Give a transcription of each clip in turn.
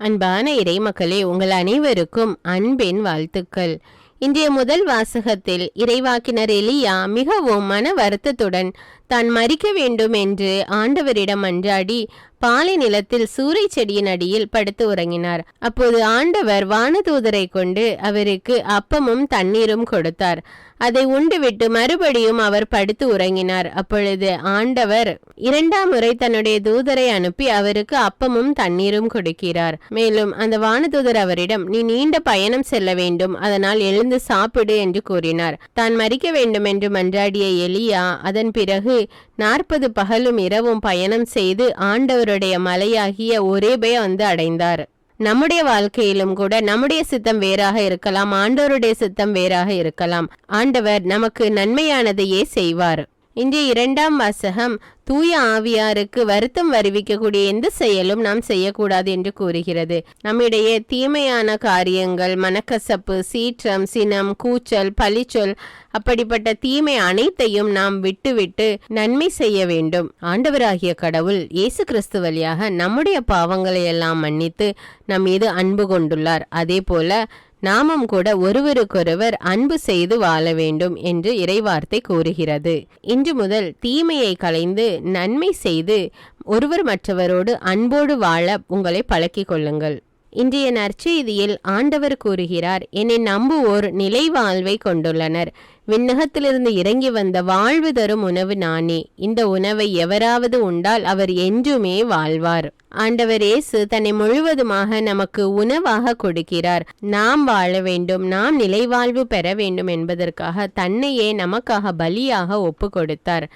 அன்பான இறைமக்களே உங்கள் அனைவருக்கும் அன்பின் வாழ்த்துக்கள். இன்றைய முதல் வாசகத்தில் இறைவாக்கினர் எலியா மிகவும் மன வருத்தத்துடன் தான் மறிக்க வேண்டும் என்று ஆண்டவரிடம் அன்றாடி பாலை நிலத்தில் சூறை செடியின் அடியில் படுத்து உறங்கினார். அப்போது ஆண்டவர் வானதூதரை கொண்டு அவருக்கு அப்பமும் தண்ணீரும் கொடுத்தார். அதை உண்டுவிட்டு மறுபடியும் அவர் படுத்து உறங்கினார். அப்பொழுது ஆண்டவர் இரண்டாம் முறை தன்னுடைய தூதரை அனுப்பி அவருக்கு அப்பமும் தண்ணீரும் கொடுக்கிறார். மேலும் அந்த வானதூதர் அவரிடம் நீ நீண்ட பயணம் செல்ல வேண்டும். அதனால் எழுந்து சாப்பிடு என்று கூறினார். தான் மறிக்க வேண்டும் என்று மன்றாடிய எலியா அதன் பிறகு நாற்பது பகலும் இரவும் பயணம் செய்து அவருடைய மலையாகிய ஒரேபே வந்து அடைந்தார். நம்முடைய வாழ்க்கையிலும் கூட நம்முடைய சித்தம் வேறாக இருக்கலாம் ஆண்டவருடைய சித்தம் வேறாக இருக்கலாம். ஆண்டவர் நமக்கு நன்மையானதையே செய்வார். இன்றைய இரண்டாம் வாசகம் தூய ஆவியாருக்கு வருத்தம் வருவிக்கக்கூடிய எந்த செயலும் நாம் செய்யக்கூடாது என்று கூறுகிறது. நம்மிடையே தீமையான காரியங்கள் மனக்கசப்பு சீற்றம் சினம் கூச்சல் பழிச்சொல் அப்படிப்பட்ட தீமை அனைத்தையும் நாம் விட்டுவிட்டு நன்மை செய்ய வேண்டும். ஆண்டவராகிய கடவுள் இயேசு கிறிஸ்து வழியாக நம்முடைய பாவங்களை எல்லாம் மன்னித்து நம் மீது அன்பு கொண்டுள்ளார். அதே போல நாமும் கூட ஒருவருக்கொருவர் அன்பு செய்து வாழ வேண்டும் என்று இறைவார்த்தை கூறுகிறது. இன்று முதல் தீமையை களைந்து நன்மை செய்து ஒருவர் மற்றவரோடு அன்போடு வாழ உங்களை பழக்கிக் கொள்ளுங்கள். இன்றைய நற்செய்தியில் ஆண்டவர் கூறுகிறார் என்னை நம்புவோர் நிலை வாழ்வை கொண்டுள்ளனர். விண்ணகத்திலிருந்து இறங்கி வந்த வாழ்வு தரும் உணவு நானே. இந்த உணவை எவராவது உண்டால் அவர் என்றுமே வாழ்வார். ஆண்டவர் இயேசு தன்னை முழுவதுமாக நமக்கு உணவாக கொடுக்கிறார். நாம் வாழ வேண்டும் நாம் நிலைவாழ்வு பெற வேண்டும் என்பதற்காக தன்னையே நமக்காக பலியாக ஒப்பு கொடுத்தார்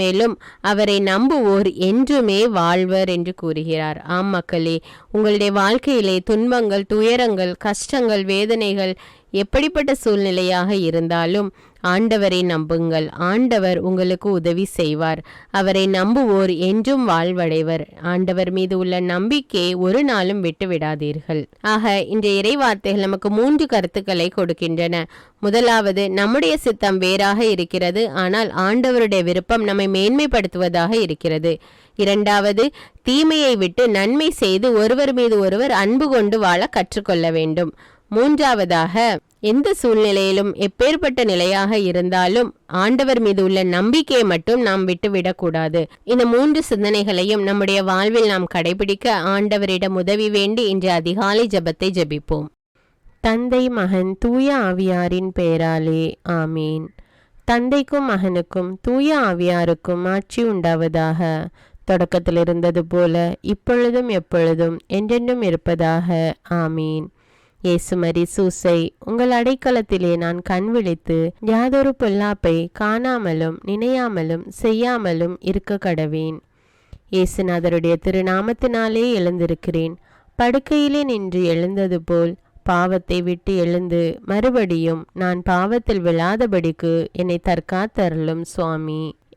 மேலும் அவரை நம்புவோர் என்றுமே வாழ்வர் என்று கூறுகிறார். ஆம் மக்களே உங்களுடைய வாழ்க்கையிலே துன்பங்கள் துயரங்கள் கஷ்டங்கள் வேதனைகள் எப்படிப்பட்ட சூழ்நிலையாக இருந்தாலும் ஆண்டவரை நம்புங்கள். ஆண்டவர் உங்களுக்கு உதவி செய்வார். அவரை நம்புவோர் என்றும் வாழ்வடைவர். ஆண்டவர் மீது உள்ள நம்பிக்கையை ஒரு நாளும் விட்டு விடாதீர்கள் ஆக இன்றைய இறைவார்த்தைகள் நமக்கு மூன்று கருத்துக்களை கொடுக்கின்றன. முதலாவது நம்முடைய சித்தம் வேறாக இருக்கிறது. ஆனால் ஆண்டவருடைய விருப்பம் நம்மை மேன்மைப்படுத்துவதாக இருக்கிறது. இரண்டாவது தீமையை விட்டு நன்மை செய்து ஒருவர் மீது ஒருவர் அன்பு கொண்டு வாழ கற்றுக்கொள்ள வேண்டும். மூன்றாவதாக எந்த சூழ்நிலையிலும் எப்பேற்பட்ட நிலையாக இருந்தாலும் ஆண்டவர் மீது உள்ள நம்பிக்கையை மட்டும் நாம் விட்டுவிடக்கூடாது. இந்த மூன்று சிந்தனைகளையும் நம்முடைய வாழ்வில் நாம் கடைபிடிக்க ஆண்டவரிடம் உதவி வேண்டி இன்று அதிகாலை ஜெபத்தை ஜபிப்போம். தந்தை மகன் தூய ஆவியாரின் பெயராலே ஆமீன். தந்தைக்கும் மகனுக்கும் தூய ஆவியாருக்கும் ஆட்சி உண்டாவதாக. தொடக்கத்தில் இருந்தது போல இப்பொழுதும் எப்பொழுதும் என்றென்றும் இருப்பதாக. ஆமீன். இயேசுமரி சூசை உங்கள் அடைக்கலத்திலே நான் கண் விழித்து யாதொரு பொல்லாப்பை காணாமலும் நினையாமலும் செய்யாமலும் இருக்க கடவேன். இயேசுநாதருடைய திருநாமத்தினாலே எழுந்திருக்கிறேன். படுக்கையிலே நின்று எழுந்தது போல் பாவத்தை விட்டு எழுந்து மறுபடியும் நான் பாவத்தில் விழாதபடிக்கு என்னை தற்காத்தருளும் சுவாமி.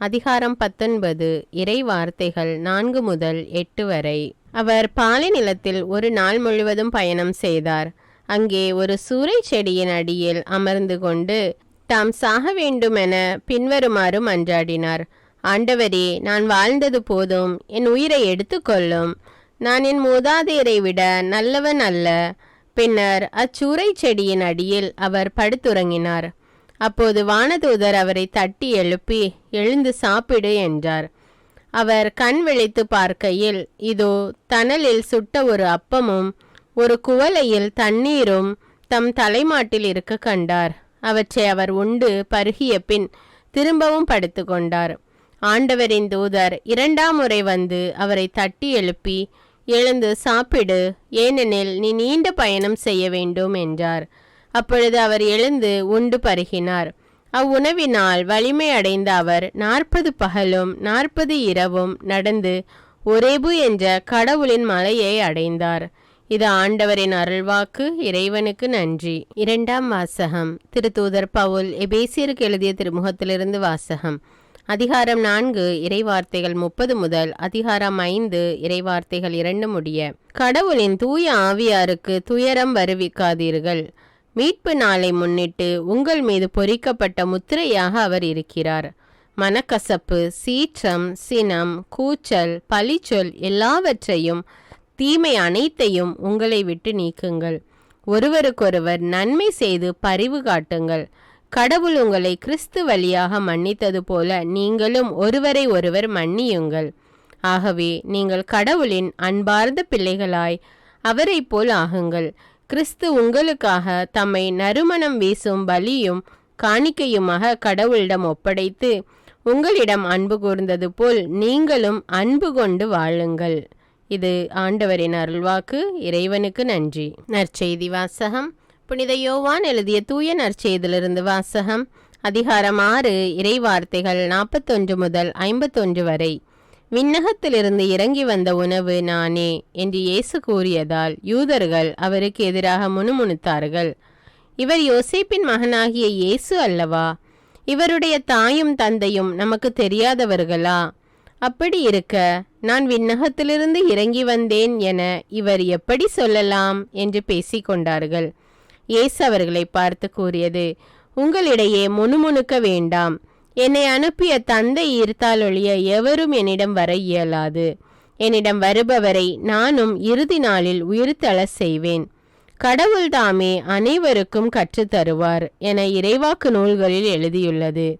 அதிகாரம் பத்தொன்பது. இறை வார்த்தைகள் நான்கு முதல் எட்டு வரை. அவர் பாலை நிலத்தில் ஒரு நாள் முழுவதும் பயணம் செய்தார். அங்கே ஒரு சூறை செடியின் அடியில் அமர்ந்து கொண்டு தாம் சாக வேண்டுமென பின்வருமாறு மன்றாடினார். ஆண்டவரே நான் வாழ்ந்தது போதும் என் உயிரை எடுத்துக்கொள்ளும் நான் என் மூதாதையரை விட நல்லவன் அல்ல. பின்னர் அச்சூறை செடியின் அடியில் அவர் படுத்துறங்கினார் அப்போது வானதூதர் அவரை தட்டி எழுப்பி எழுந்து சாப்பிடு என்றார். அவர் கண் விழித்து பார்க்கையில் இதோ தணலில் சுட்ட ஒரு அப்பமும் ஒரு குவலையில் தண்ணீரும் தம் தலைமாட்டில் இருக்க கண்டார். அவற்றை அவர் உண்டு பருகிய பின் திரும்பவும் படுத்து கொண்டார். ஆண்டவரின் தூதர் இரண்டாம் முறை வந்து அவரை தட்டி எழுப்பி எழுந்து சாப்பிடு ஏனெனில் நீ நீண்ட பயணம் செய்ய வேண்டும் என்றார். அப்பொழுது அவர் எழுந்து உண்டு பருகினார். அவ்வுணவினால் வலிமை அடைந்த அவர் நாற்பது பகலும் நாற்பது இரவும் நடந்து ஒரேபு என்ற கடவுளின் மலையை அடைந்தார். இது ஆண்டவரின் அருள்வாக்கு இறைவனுக்கு நன்றி. இரண்டாம் வாசகம். திருத்தூதர் பவுல் எபேசியருக்கு எழுதிய திருமுகத்திலிருந்து வாசகம். அதிகாரம் நான்கு இறைவார்த்தைகள் முப்பது முதல் அதிகாரம் ஐந்து இறைவார்த்தைகள் இரண்டு முடிய. கடவுளின் தூய ஆவியாருக்கு துயரம் வருவிக்காதீர்கள். மீட்பு நாளை முன்னிட்டு உங்கள் மீது பொறிக்கப்பட்ட முத்திரையாக அவர் இருக்கிறார். மனக்கசப்பு சீற்றம் சினம் கூச்சல் பழிச்சொல் எல்லாவற்றையும் தீமை அனைத்தையும் உங்களை விட்டு நீக்குங்கள். ஒருவருக்கொருவர் நன்மை செய்து பரிவு காட்டுங்கள். கடவுள் உங்களை கிறிஸ்து வழியாக மன்னித்தது போல நீங்களும் ஒருவரை ஒருவர் மன்னியுங்கள். ஆகவே நீங்கள் கடவுளின் அன்பார்ந்த பிள்ளைகளாய் அவரைப் போல் ஆகுங்கள். கிறிஸ்து உங்களுக்காக தம்மை நறுமணம் வீசும் பலியும் காணிக்கையுமாக கடவுளிடம் ஒப்படைத்து உங்களிடம் அன்பு கூர்ந்தது போல் நீங்களும் அன்பு கொண்டு வாழுங்கள். இது ஆண்டவரின் அருள்வாக்கு. இறைவனுக்கு நன்றி. நற்செய்தி வாசகம். புனித யோவான் எழுதிய தூய நற்செய்தியிலிருந்து வாசகம். அதிகாரம் ஆறு இறைவார்த்தைகள் நாற்பத்தொன்று முதல் ஐம்பத்தொன்று வரை. விண்ணகத்திலிருந்து இறங்கி வந்த உணவு நானே என்று இயேசு கூறியதால் யூதர்கள் அவருக்கு எதிராக முணுமுணுத்தார்கள். இவர் யோசேப்பின் மகனாகிய இயேசு அல்லவா? இவருடைய தாயும் தந்தையும் நமக்கு தெரியாதவர்களா? அப்படி இருக்க நான் விண்ணகத்திலிருந்து இறங்கி வந்தேன் என இவர் எப்படி சொல்லலாம் என்று பேசிக்கொண்டார்கள் இயேசு அவர்களை பார்த்து கூறியது உங்களிடையே முணுமுணுக்க வேண்டாம். என்னை அனுப்பிய தந்தை ஈர்த்தாலொழிய எவரும் என்னிடம் வர இயலாது. என்னிடம் வருபவரை நானும் இறுதி நாளில் உயிர்த்தள செய்வேன். கடவுள் தாமே அனைவருக்கும் கற்றுத்தருவார் என இறைவாக்கு நூல்களில் எழுதியுள்ளது.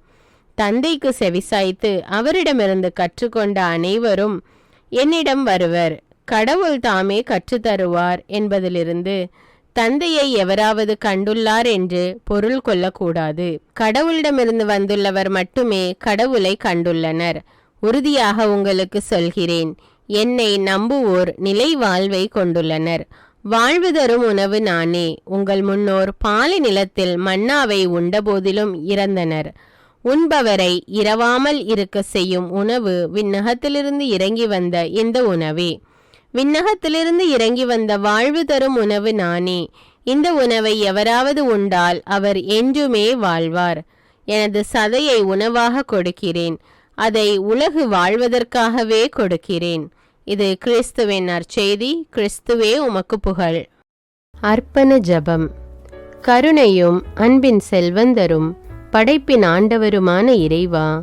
தந்தைக்கு செவிசாய்த்து அவரிடமிருந்து கற்றுக்கொண்ட அனைவரும் என்னிடம் வருவர். கடவுள் தாமே கற்றுத்தருவார் என்பதிலிருந்து தந்தையை எவராவது கண்டுள்ளார் என்று பொருள் கொள்ளக்கூடாது. கடவுளிடமிருந்து வந்துள்ளவர் மட்டுமே கடவுளை கண்டுள்ளனர். உறுதியாக உங்களுக்கு சொல்கிறேன் என்னை நம்புவோர் நிலை வாழ்வை கொண்டுள்ளனர். வாழ்வு தரும் உணவு நானே. உங்கள் முன்னோர் பாலை நிலத்தில் மன்னாவை உண்டபோதிலும் இறந்தனர். உண்பவரை இரவாமல் இருக்க செய்யும் உணவு விண்ணகத்திலிருந்து இறங்கி வந்த இந்த உணவே. விண்ணகத்திலிருந்து இறங்கி வந்த வாழ்வு தரும் உணவு நானே. இந்த உணவை எவராவது உண்டால் அவர் என்றுமே வாழ்வார். எனது சதையை உணவாக கொடுக்கிறேன். அதை உலகு வாழ்வதற்காகவே கொடுக்கிறேன். இது கிறிஸ்துவின் நற்செய்தி. கிறிஸ்துவே உமக்கு புகழ். அர்ப்பண ஜபம். கருணையும் அன்பின் செல்வந்தரும் படைப்பின் ஆண்டவருமான இறைவா